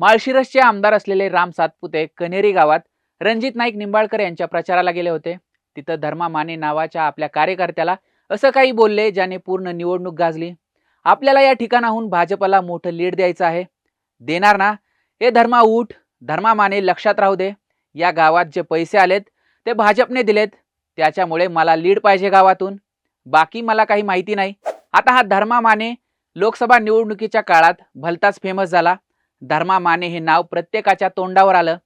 माळशिरसचे आमदार असलेले राम सातपुते कनेरी गावात रणजित नाईक निंबाळकर यांच्या प्रचाराला गेले होते. तिथं धर्मा माने नावाच्या आपल्या कार्यकर्त्याला असं काही बोलले ज्याने पूर्ण निवडणूक गाजली. आपल्याला या ठिकाणाहून भाजपला मोठं लीड द्यायचं आहे. देणार ना? हे धर्मा उठ. धर्मा माने लक्षात राहू दे. या गावात जे पैसे आलेत ते भाजपने दिलेत. त्याच्यामुळे मला लीड पाहिजे गावातून. बाकी मला काही माहिती नाही. आता हा धर्मा माने लोकसभा निवडणुकीच्या काळात भलताच फेमस झाला. धर्मा माने हे नाव प्रत्येकाच्या तोंडावर आलं.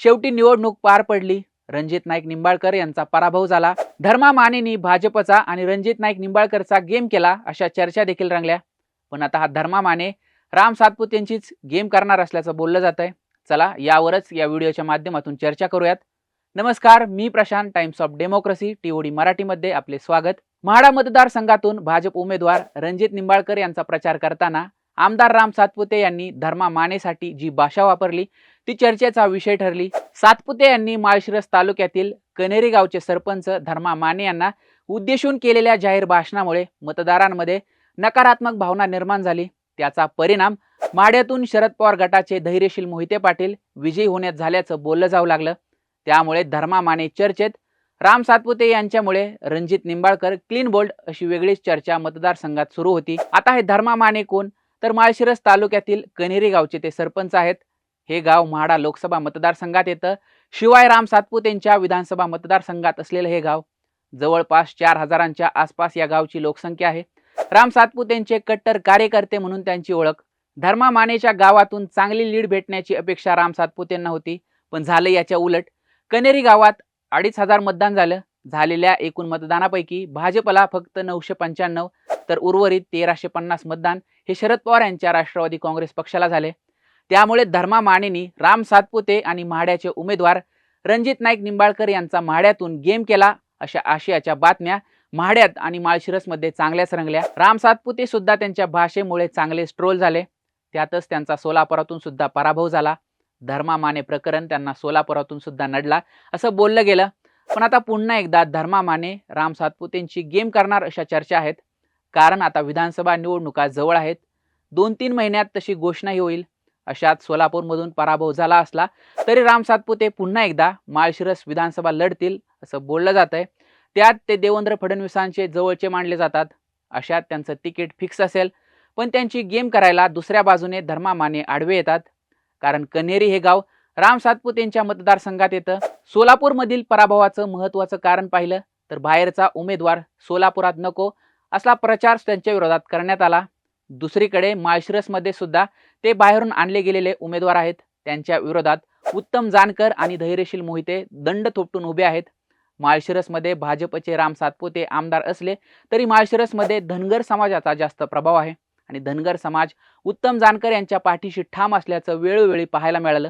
शेवटी निवडणूक पार पडली. रणजित नाईक निंबाळकर यांचा पराभव झाला. धर्मा मानेनी भाजपचा आणि रणजित नाईक निंबाळकरचा गेम केला अशा चर्चा देखील रंगल्या. पण आता हा धर्मा माने राम सातपुत यांचीच गेम करणार असल्याचं बोललं जात आहे चला यावरच या व्हिडिओच्या माध्यमातून चर्चा करूयात. नमस्कार मी Prashant Times of Democracy TOD मराठीमध्ये आपले स्वागत. म्हाडा मतदारसंघातून भाजप उमेदवार रणजित निंबाळकर यांचा प्रचार करताना आमदार राम सातपुते यांनी धर्मा मानेसाठी जी भाषा वापरली ती चर्चेचा विषय ठरली. सातपुते यांनी माळशिरस तालुक्यातील कनेरी गावचे सरपंच धर्मा माने यांना उद्देशून केलेल्या जाहीर भाषणामुळे मतदारांमध्ये नकारात्मक भावना निर्माण झाली. त्याचा परिणाम माड्यातून शरद पवार गटाचे धैर्यशील मोहिते पाटील विजयी होण्यात झाल्याचं बोललं जाऊ लागलं. त्यामुळे धर्मा माने चर्चेत राम सातपुते यांच्यामुळे रणजित निंबाळकर क्लीन बोल्ड अशी वेगळीच चर्चा मतदारसंघात सुरू होती. आता हे धर्मा माने कोण? तर माळशिरस तालुक्यातील कनेरी गावचे ते सरपंच आहेत. हे गाव म्हाडा लोकसभा मतदारसंघात येतं. शिवाय राम सातपुतेंच्या विधानसभा मतदारसंघात असलेलं हे गाव जवळपास चार हजारांच्या आसपास या गावची लोकसंख्या आहे. राम सातपुतेंचे कट्टर कार्यकर्ते म्हणून त्यांची ओळख. धर्मा मानेच्या गावातून चांगली लीड भेटण्याची अपेक्षा राम सातपुतेंना होती. पण झालं याच्या उलट. कनेरी गावात अडीच हजार मतदान झालं. झालेल्या एकूण मतदानापैकी भाजपला फक्त नऊशे पंच्याण्णव तर उर्वरित तेराशे पन्नास मतदान हे शरद पवार यांच्या राष्ट्रवादी काँग्रेस पक्षाला झाले. त्यामुळे धर्मा मानेनी राम सातपुते आणि म्हाड्याचे उमेदवार रणजित नाईक निंबाळकर यांचा म्हाड्यातून गेम केला अशा आशयाच्या बातम्या म्हाड्यात आणि माळशिरसमध्ये चांगल्याच रंगल्या. राम सातपुते सुद्धा त्यांच्या भाषेमुळे चांगले स्ट्रोल झाले. त्यातच त्यांचा सोलापुरातून सुद्धा पराभव झाला. धर्मा माने प्रकरण त्यांना सोलापुरातून सुद्धा नडला असं बोललं गेलं. पण आता पुन्हा एकदा धर्मा माने राम सातपुतेंची गेम करणार अशा चर्चा आहेत. कारण आता विधानसभा निवडणुका जवळ आहेत. दोन तीन महिन्यात तशी घोषणाही होईल. अशात सोलापूरमधून पराभव झाला असला तरी राम सातपुते पुन्हा एकदा माळशिरस विधानसभा लढतील असं बोललं जात आहे त्यात ते देवेंद्र फडणवीसांचे जवळचे मानले जातात. अशात त्यांचं तिकीट फिक्स असेल पण त्यांची गेम करायला दुसऱ्या बाजूने धर्मा माने आडवे येतात. कारण कन्हेरी हे गाव राम सातपुतेंच्या मतदारसंघात येतं. सोलापूरमधील पराभवाचं महत्त्वाचं कारण पाहिलं तर बाहेरचा उमेदवार सोलापुरात नको असला प्रचार त्यांच्या विरोधात करण्यात आला. दुसरीकडे माळशिरसमध्ये सुद्धा ते बाहेरून आणले गेलेले उमेदवार आहेत. त्यांच्या विरोधात उत्तम जानकर आणि धैर्यशील मोहिते दंड थोपटून उभे आहेत. माळशिरसमध्ये भाजपचे राम सातपुते आमदार असले तरी माळशिरसमध्ये धनगर समाजाचा जास्त प्रभाव आहे. आणि धनगर समाज उत्तम जानकर यांच्या पाठीशी ठाम असल्याचं वेळोवेळी पाहायला मिळालं.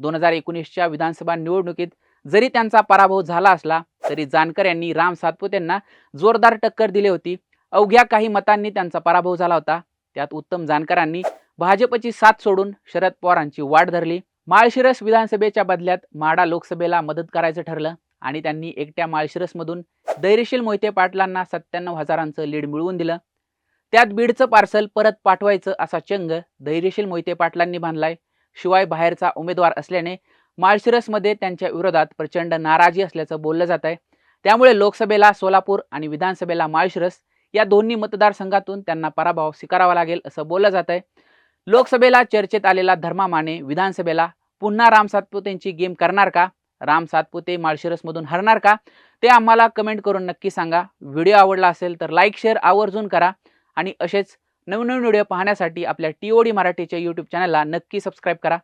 दोन हजार एकोणीसच्या विधानसभा निवडणुकीत जरी त्यांचा पराभव झाला असला तरी जानकर यांनी राम सातपुतेंना जोरदार टक्कर दिली होती. अवघ्या काही मतांनी त्यांचा पराभव झाला होता. त्यात उत्तम जानकरांनी भाजपची साथ सोडून शरद पवारांची वाट धरली. माळशिरस विधानसभेच्या बदल्यात माडा लोकसभेला मदत करायचं ठरलं आणि त्यांनी एकट्या माळशिरसमधून धैर्यशील मोहिते पाटलांना सत्त्याण्णव हजारांचं लीड मिळवून दिलं. त्यात बीडचं पार्सल परत पाठवायचं असा चंग धैर्यशील मोहिते पाटलांनी बांधलाय. शिवाय बाहेरचा उमेदवार असल्याने माळशिरसमध्ये त्यांच्या विरोधात प्रचंड नाराजी असल्याचं बोललं जात आहे त्यामुळे लोकसभेला सोलापूर आणि विधानसभेला माळशिरस या दोन्ही मतदारसंघातून त्यांना पराभव स्वीकारावा लागेल असं बोललं जात आहे लोकसभेला चर्चेत आलेला धर्मा माने विधानसभेला पुन्हा राम सातपुतेंची गेम करणार का? राम सातपुते माळशिरसमधून हरणार का? ते आम्हाला कमेंट करून नक्की सांगा. व्हिडिओ आवडला असेल तर लाईक शेअर आवर्जून करा आणि असेच नवीन नवीन व्हिडिओ पाहण्यासाठी आपल्या टी ओ डी मराठीच्या यूट्यूब चॅनलला नक्की सबस्क्राईब करा.